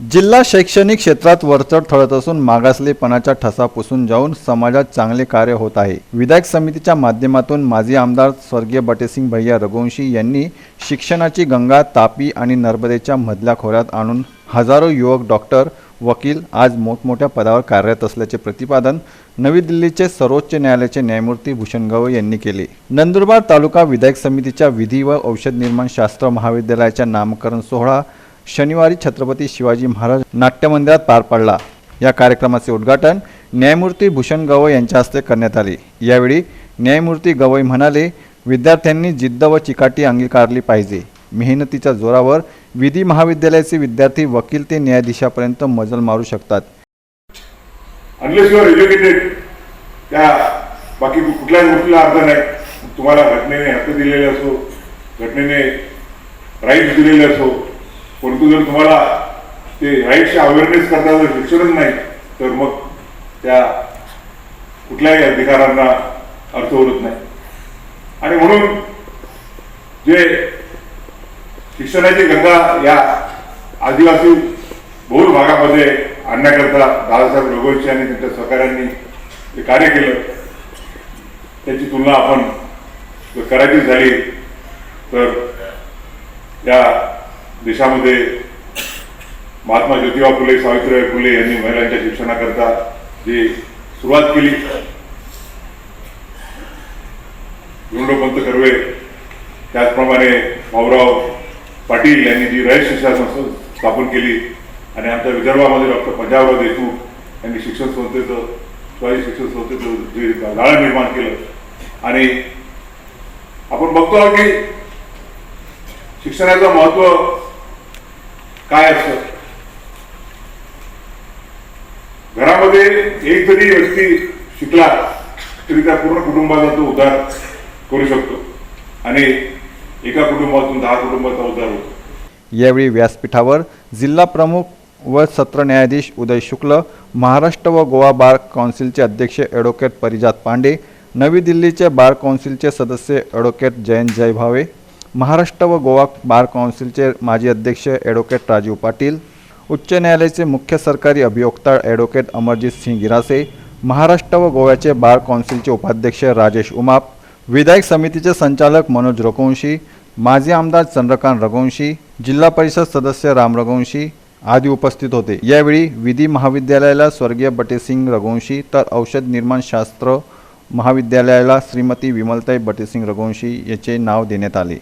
जिल्हा शैक्षणिक क्षेत्रात वरचढ ठरत असून मागासलेपणाचा ठसा पुसून जाऊन समाजात चांगले कार्य होत आहे. विधायक समितीच्या माध्यमातून माजी आमदार स्वर्गीय बटेसिंग भैया रघुवंशी यांनी शिक्षणाची गंगा तापी आणि नर्मदेच्या मधल्या खोऱ्यात आणून हजारो युवक डॉक्टर वकील आज मोठमोठ्या पदावर कार्यरत असल्याचे प्रतिपादन नवी दिल्लीचे सर्वोच्च न्यायालयाचे न्यायमूर्ती भूषण गवई यांनी केले. नंदुरबार तालुका विधायक समितीच्या विधी व औषध निर्माण शास्त्र महाविद्यालयाच्या नामकरण सोहळा शनिवारी छत्रपती शिवाजी महाराज नाट्यमंदिरात पार पडला. या कार्यक्रमाचे उद्घाटन न्यायमूर्ती भूषण गवई यांच्या हस्ते करण्यात आले. यावेळी न्यायमूर्ती गवई म्हणाले विद्यार्थ्यांनी जिद्द व चिकाटी अंगीकारली पाहिजे. मेहनतीच्या जोरावर विधी महाविद्यालयाचे विद्यार्थी वकील ते न्यायाधीशापर्यंत मजल मारू शकतात. त्या बाकी कुठल्याच गोष्टीला अर्थ नाही. तुम्हाला घटनेने हक्क दिलेले असो घटनेने राईट्स दिलेले असो परंतु जर तुम्हाला ते राईटचे अवेअरनेस करता जर शिक्षणच नाही तर मग त्या कुठल्याही अधिकारांना अर्थ उरत नाही. आणि म्हणून जे शिक्षणाची गंगा या आदिवासी बहुल भागामध्ये आणण्याकरता दादासाहेब रघुवंशी आणि त्यांच्या सहकाऱ्यांनी जे कार्य केलं त्याची तुलना आपण जर करायची झाली तर या देशामध्ये महात्मा ज्योतिबा फुले सावित्रीबाई फुले यांनी महिलांच्या शिक्षणाकरता जी सुरुवात केली गुंडोपंत कर्वे त्याचप्रमाणे भाऊराव पाटील यांनी जी रयत शिक्षण संस्था स्थापन केली आणि आमच्या विदर्भामध्ये डॉक्टर पंजाबराव देशमुख यांनी शिक्षण संस्थेचं शिवाजी शिक्षण संस्थेचं जे गाळा निर्माण केलं. आणि आपण बघतो की शिक्षणाचं महत्त्व काय असत घरामध्ये एक जरी व्यक्ती शिकला तरी त्या पूर्ण कुटुंबाचा तो उद्धार करू शकतो. आणि एका कुटुंबातून दहा कुटुंबाचा उद्धार होतो. यावेळी व्यासपीठावर जिल्हा प्रमुख व सत्र न्यायाधीश उदय शुक्ल महाराष्ट्र व गोवा बार कौन्सिलचे अध्यक्ष ॲडव्होकेट परिजात पांडे नवी दिल्लीचे बार कौन्सिलचे सदस्य ॲडव्होकेट जयंत जयभावे महाराष्ट्र व गोवा बार काउन्सिलचे माजी अध्यक्ष ॲडव्होकेट राजीव पाटील उच्च न्यायालयाचे मुख्य सरकारी अभियोक्ता ॲडव्होकेट अमरजित सिंग गिरासे महाराष्ट्र व गोव्याचे बार काउन्सिलचे उपाध्यक्ष राजेश उमाप विधायक समितीचे संचालक मनोज रघुवंशी माजी आमदार चंद्रकांत रघुवंशी जिल्हा परिषद सदस्य राम रघुवंशी आदी उपस्थित होते. यावेळी विधी महाविद्यालयाला स्वर्गीय बटेसिंग रघुवंशी तर औषध निर्माणशास्त्र महाविद्यालयाला श्रीमती विमलताई बटेसिंग रघुवंशी याचे नाव देण्यात आले.